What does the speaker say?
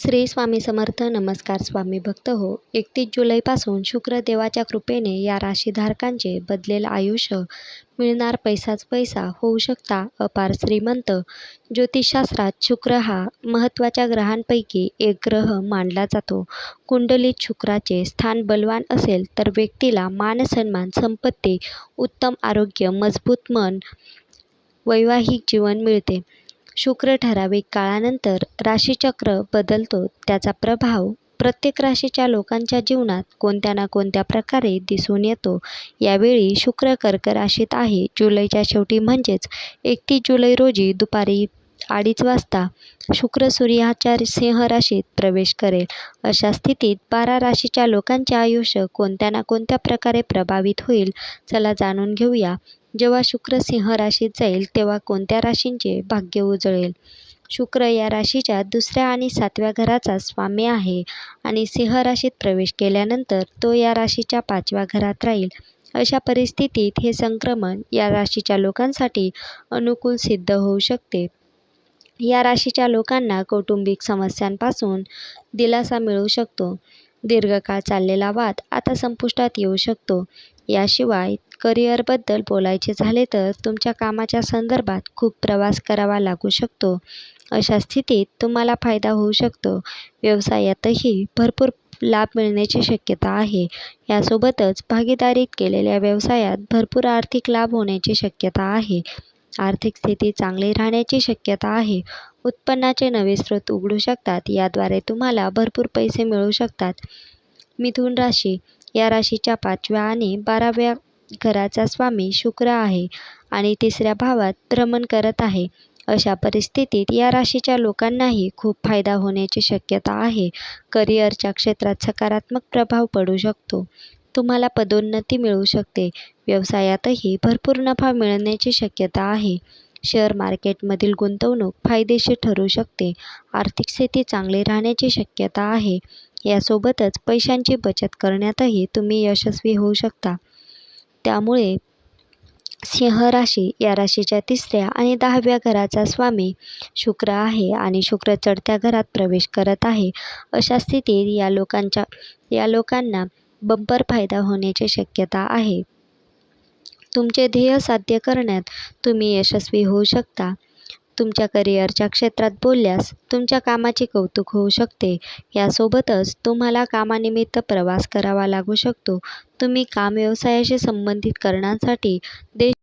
श्री स्वामी समर्थ नमस्कार स्वामी भक्त हो. एकतीस जुलैपासून शुक्रदेवाच्या कृपेने या राशीधारकांचे बदलेल आयुष्य मिळणार पैसाच पैसा होऊ शकता अपार श्रीमंत. ज्योतिषशास्त्रात शुक्र हा महत्त्वाच्या ग्रहांपैकी एक ग्रह मानला जातो. कुंडलीत शुक्राचे स्थान बलवान असेल तर व्यक्तीला मानसन्मान संपत्ती उत्तम आरोग्य मजबूत मन वैवाहिक जीवन मिळते. शुक्र ठराविक काळानंतर राशीचक्र बदलतो. त्याचा प्रभाव प्रत्येक राशीच्या लोकांच्या जीवनात कोणत्या ना कोणत्या प्रकारे दिसून येतो. यावेळी शुक्र कर्क राशीत आहे. जुलैच्या शेवटी म्हणजेच एकतीस जुलै रोजी दुपारी अडीच वाजता शुक्र सूर्याच्या सिंह राशीत प्रवेश करेल. अशा स्थितीत बारा राशीच्या लोकांचे आयुष्य कोणत्या ना कोणत्या प्रकारे प्रभावित होईल चला जाणून घेऊया. जेव्हा शुक्र सिंह राशीत जाईल तेव्हा कोणत्या राशींचे भाग्य उजळेल? शुक्र या राशीच्या दुसऱ्या आणि सातव्या घराचा स्वामी आहे आणि सिंह राशीत प्रवेश केल्यानंतर तो या राशीच्या पाचव्या घरात राहील. अशा परिस्थितीत हे संक्रमण या राशीच्या लोकांसाठी अनुकूल सिद्ध होऊ शकते. या राशीच्या लोकांना कौटुंबिक समस्यांपासून दिलासा मिळू शकतो. दीर्घकाळ चाललेला वाद आता संपुष्टात येऊ शकतो. याशिवाय करिअरबद्दल बोलायचे झाले तर तुमच्या कामाच्या संदर्भात खूप प्रवास करावा लागू शकतो. अशा स्थितीत तुम्हाला फायदा होऊ शकतो. व्यवसायातही भरपूर लाभ मिळण्याची शक्यता आहे. यासोबतच भागीदारीत केलेल्या व्यवसायात भरपूर आर्थिक लाभ होण्याची शक्यता आहे. आर्थिक स्थिती चांगली राहण्याची शक्यता आहे. उत्पन्नाचे नवे स्रोत उघडू शकतात. याद्वारे तुम्हाला भरपूर पैसे मिळू शकतात. मिथुन राशी. या राशीच्या पाचव्या आणि बाराव्या घराचा स्वामी शुक्र आहे आणि तिसऱ्या भावात भ्रमण करत आहे. अशा परिस्थितीत या राशीच्या लोकांनाही खूप फायदा होण्याची शक्यता आहे. करिअरच्या क्षेत्रात सकारात्मक प्रभाव पडू शकतो. तुम्हाला पदोन्नती मिळू शकते. व्यवसायातही भरपूर नफा मिळण्याची शक्यता आहे. शेअर मार्केटमधील गुंतवणूक फायदेशीर ठरू शकते. आर्थिक स्थिती चांगली राहण्याची शक्यता आहे. यासोबतच पैशांची बचत करण्यातही तुम्ही यशस्वी होऊ शकता. त्यामुळे सिंह राशी या राशीच्या तिसऱ्या आणि दहाव्या घराचा स्वामी शुक्र आहे आणि शुक्र चढत्या घरात प्रवेश करत आहे. अशा स्थितीत या लोकांच्या या लोकांना बंपर फायदा होण्याची शक्यता आहे. तुमचे ध्येय साध्य करण्यात तुम्ही यशस्वी होऊ शकता. तुमच्या करिअरच्या क्षेत्रात बोलल्यास तुमच्या कामाचे कौतुक होऊ शकते. यासोबतच तुम्हाला कामानिमित्त प्रवास करावा लागू शकतो. तुम्ही काम व्यवसायाशी संबंधित कारणांसाठी देश